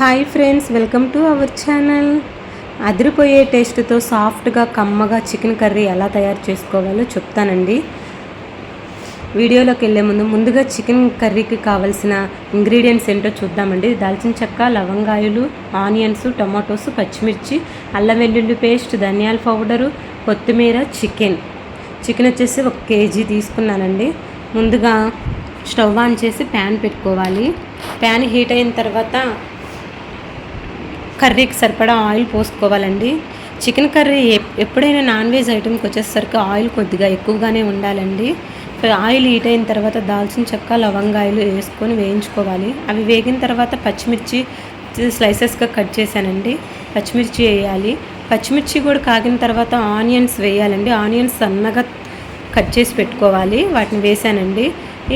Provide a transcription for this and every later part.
Hi friends welcome to our channel. అదిరిపోయే టేస్ట్తో సాఫ్ట్గా కమ్మగా చికెన్ కర్రీ ఎలా తయారు చేసుకోవాలో చెప్తానండి. వీడియోలోకి వెళ్ళే ముందు ముందుగా చికెన్ కర్రీకి కావాల్సిన ఇంగ్రీడియంట్స్ ఏంటో చూద్దామండి. దాల్చిన చెక్క లవంగాయలు ఆనియన్స్ టమాటోస్ పచ్చిమిర్చి అల్లం వెల్లుల్లి పేస్ట్ ధనియాల పౌడరు కొత్తిమీర చికెన్. చికెన్ వచ్చేసి ఒక కేజీ తీసుకున్నానండి. ముందుగా స్టవ్ ఆన్ చేసి ప్యాన్ పెట్టుకోవాలి. ప్యాన్ హీట్ అయిన తర్వాత కర్రీకి సరిపడా ఆయిల్ పోసుకోవాలండి. చికెన్ కర్రీ ఎప్పుడైనా నాన్ వెజ్ ఐటెంకి వచ్చేసరికి ఆయిల్ కొద్దిగా ఎక్కువగానే ఉండాలండి. ఆయిల్ హీట్ అయిన తర్వాత దాల్చిన చెక్క లవంగాయలు వేసుకొని వేయించుకోవాలి. అవి వేగిన తర్వాత పచ్చిమిర్చి స్లైసెస్గా కట్ చేశానండి. పచ్చిమిర్చి వేయాలి. పచ్చిమిర్చి కూడా కాగిన తర్వాత ఆనియన్స్ వేయాలండి. ఆనియన్స్ సన్నగా కట్ చేసి పెట్టుకోవాలి. వాటిని వేసానండి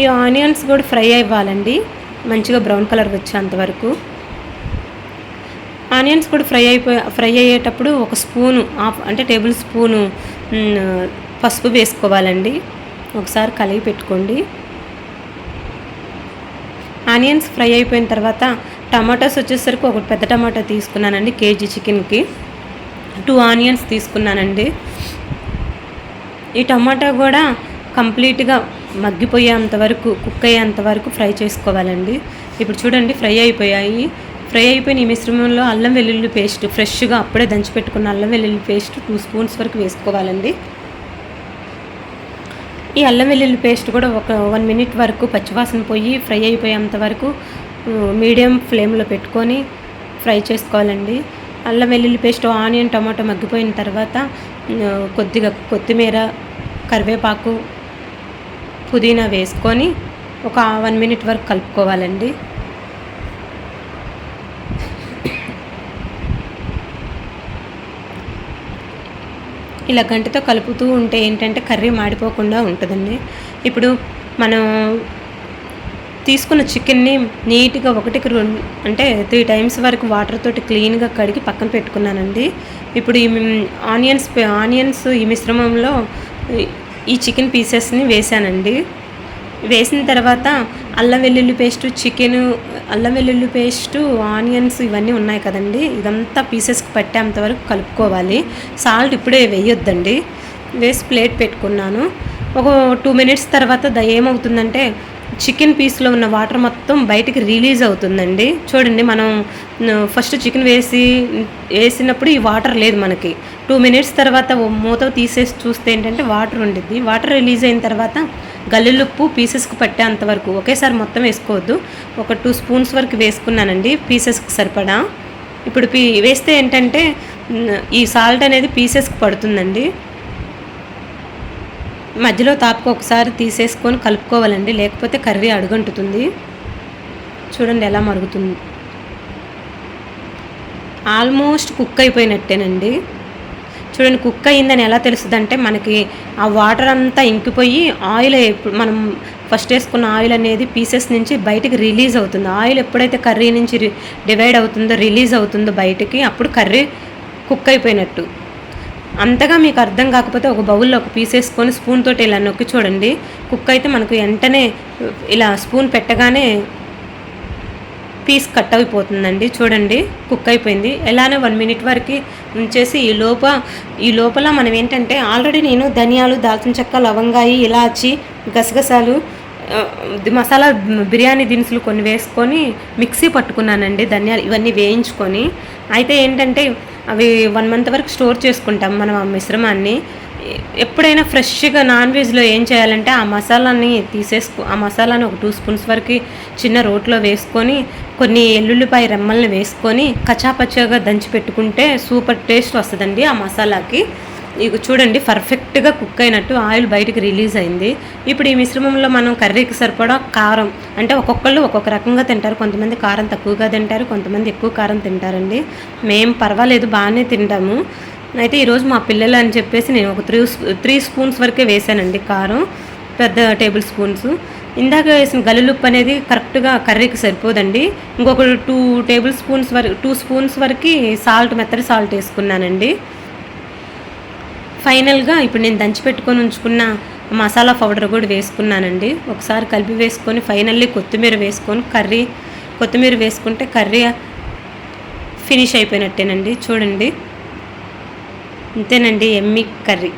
ఈ ఆనియన్స్ కూడా ఫ్రై అవ్వాలండి. మంచిగా బ్రౌన్ కలర్ వచ్చేంత వరకు. ఆనియన్స్ కూడా ఫ్రై అయిపోయి ఫ్రై అయ్యేటప్పుడు ఒక స్పూను అంటే టేబుల్ స్పూను పసుపు వేసుకోవాలండి. ఒకసారి కలిగి పెట్టుకోండి. ఆనియన్స్ ఫ్రై అయిపోయిన తర్వాత టమాటాస్ వచ్చేసరికి ఒక పెద్ద టమాటా తీసుకున్నానండి కేజీ చికెన్కి. టూ ఆనియన్స్ తీసుకున్నానండి. ఈ టమాటా కూడా కంప్లీట్గా మగ్గిపోయేంత వరకు కుక్ అయ్యేంత వరకు ఫ్రై చేసుకోవాలండి. ఇప్పుడు చూడండి ఫ్రై అయిపోయాయి. ఫ్రై అయిపోయిన ఈ మిశ్రమంలో అల్లం వెల్లుల్లి పేస్ట్ ఫ్రెష్గా అప్పుడే దంచి పెట్టుకున్న అల్లం వెల్లుల్లి పేస్ట్ టూ స్పూన్స్ వరకు వేసుకోవాలండి. ఈ అల్లం వెల్లుల్లి పేస్ట్ కూడా ఒక వన్ మినిట్ వరకు పచ్చివాసన పోయి ఫ్రై అయిపోయేంత వరకు మీడియం ఫ్లేమ్లో పెట్టుకొని ఫ్రై చేసుకోవాలండి. అల్లం వెల్లుల్లి పేస్ట్ ఆనియన్ టమాటో మగ్గిపోయిన తర్వాత కొద్దిగా కొత్తిమీర కరివేపాకు పుదీనా వేసుకొని ఒక వన్ మినిట్ వరకు కలుపుకోవాలండి. ఇలా గంటతో కలుపుతూ ఉంటే ఏంటంటే కర్రీ మాడిపోకుండా ఉంటుందండి. ఇప్పుడు మనం తీసుకున్న చికెన్ని నీట్గా ఒకటికి రెండు అంటే త్రీ టైమ్స్ వరకు వాటర్ తోటి క్లీన్గా కడిగి పక్కన పెట్టుకున్నానండి. ఇప్పుడు ఈ ఆనియన్స్ ఆనియన్స్ ఈ మిశ్రమంలో ఈ చికెన్ పీసెస్ని వేసానండి వేసిన తర్వాత అల్లం వెల్లుల్లి పేస్టు చికెను అల్లం వెల్లుల్లి పేస్టు ఆనియన్స్ ఇవన్నీ ఉన్నాయి కదండి. ఇదంతా పీసెస్కి పట్టేంత వరకు కలుపుకోవాలి. సాల్ట్ ఇప్పుడే వేయొద్దండి. వేసి ప్లేట్ పెట్టుకున్నాను. ఒక టూ మినిట్స్ తర్వాత ద ఏమవుతుందంటే చికెన్ పీస్లో ఉన్న వాటర్ మొత్తం బయటికి రిలీజ్ అవుతుందండి. చూడండి మనం ఫస్ట్ చికెన్ వేసి వేసినప్పుడు ఈ వాటర్ లేదు మనకి. టూ మినిట్స్ తర్వాత మూత తీసేసి చూస్తే ఏంటంటే వాటర్ ఉండిద్ది. వాటర్ రిలీజ్ అయిన తర్వాత గల్లులుప్పు పీసెస్కి పట్టేంత వరకు ఒకేసారి మొత్తం వేసుకోవద్దు. ఒక టూ స్పూన్స్ వరకు వేసుకున్నానండి పీసెస్కి సరిపడా. ఇప్పుడు పీ వేస్తే ఏంటంటే ఈ సాల్ట్ అనేది పీసెస్కి పడుతుందండి. మధ్యలో తాపుకు ఒకసారి తీసేసుకొని కలుపుకోవాలండి. లేకపోతే కర్రీ అడుగంటుతుంది. చూడండి ఎలా మరుగుతుంది. ఆల్మోస్ట్ కుక్ అయిపోయినట్టేనండి. చూడండి కుక్ అయిందని ఎలా తెలుస్తుంది అంటే మనకి ఆ వాటర్ అంతా ఇంకిపోయి ఆయిల్ ఎప్పుడు మనం ఫస్ట్ వేసుకున్న ఆయిల్ అనేది పీసెస్ నుంచి బయటికి రిలీజ్ అవుతుంది. ఆయిల్ ఎప్పుడైతే కర్రీ నుంచి డివైడ్ అవుతుందో రిలీజ్ అవుతుందో బయటికి అప్పుడు కర్రీ కుక్ అయిపోయినట్టు. అంతగా మీకు అర్థం కాకపోతే ఒక బౌల్లో ఒక పీస్ వేసుకొని స్పూన్ తోటి ఇలా నొక్కి చూడండి. కుక్ అయితే మనకు వెంటనే ఇలా స్పూన్ పెట్టగానే పీస్ కట్ అయిపోతుందండి. చూడండి కుక్ అయిపోయింది. ఎలానే వన్ మినిట్ వరకు ఉంచేసి ఈ లోప ఈ లోపల మనం ఏంటంటే ఆల్రెడీ నేను ధనియాలు దాల్చిన చెక్క లవంగాయి ఇలాచి గసగసాలు మసాలా బిర్యానీ దినుసులు కొన్ని వేసుకొని మిక్సీ పట్టుకున్నానండి ధనియాలు ఇవన్నీ వేయించుకొని. అయితే ఏంటంటే అవి వన్ మంత్ వరకు స్టోర్ చేసుకుంటాం మనం ఆ మిశ్రమాన్ని. ఎప్పుడైనా ఫ్రెష్గా నాన్ వెజ్లో ఏం చేయాలంటే ఆ మసాలాని తీసేసుకో ఆ మసాలాని ఒక టూ స్పూన్స్ వరకు చిన్న రోట్లో వేసుకొని కొన్ని ఎల్లుల్లిపాయ రెమ్మల్ని వేసుకొని కచాపచాగా దంచి పెట్టుకుంటే సూపర్ టేస్ట్ వస్తుందండి ఆ మసాలాకి. ఇక చూడండి పర్ఫెక్ట్గా కుక్ అయినట్టు ఆయిల్ బయటకు రిలీజ్ అయింది. ఇప్పుడు ఈ మిశ్రమంలో మనం కర్రీకి సరిపడా కారం అంటే ఒక్కొక్కళ్ళు ఒక్కొక్క రకంగా తింటారు. కొంతమంది కారం తక్కువగా తింటారు కొంతమంది ఎక్కువ కారం తింటారండి. మేము పర్వాలేదు బాగానే తింటాము. అయితే ఈరోజు మా పిల్లలు అని చెప్పేసి నేను ఒక త్రీ త్రీ స్పూన్స్ వరకే వేసానండి కారం పెద్ద టేబుల్ స్పూన్స్ ఇందాక వేసిన గల్లులుప్పు అనేది కరెక్ట్గా కర్రీకి సరిపోదండి. ఇంకొక టూ టేబుల్ స్పూన్స్ వరకు టూ స్పూన్స్ వరకు సాల్ట్ మెత్తడి సాల్ట్ వేసుకున్నానండి. ఫైనల్గా ఇప్పుడు నేను దంచి పెట్టుకొని ఉంచుకున్న మసాలా పౌడర్ కూడా వేసుకున్నానండి. ఒకసారి కలిపి వేసుకొని ఫైనల్లీ కొత్తిమీర వేసుకొని కర్రీ కొత్తిమీర వేసుకుంటే కర్రీ ఫినిష్ అయిపోయినట్టేనండి. చూడండి. అంతేనండి ఎమ్మి కర్రీ.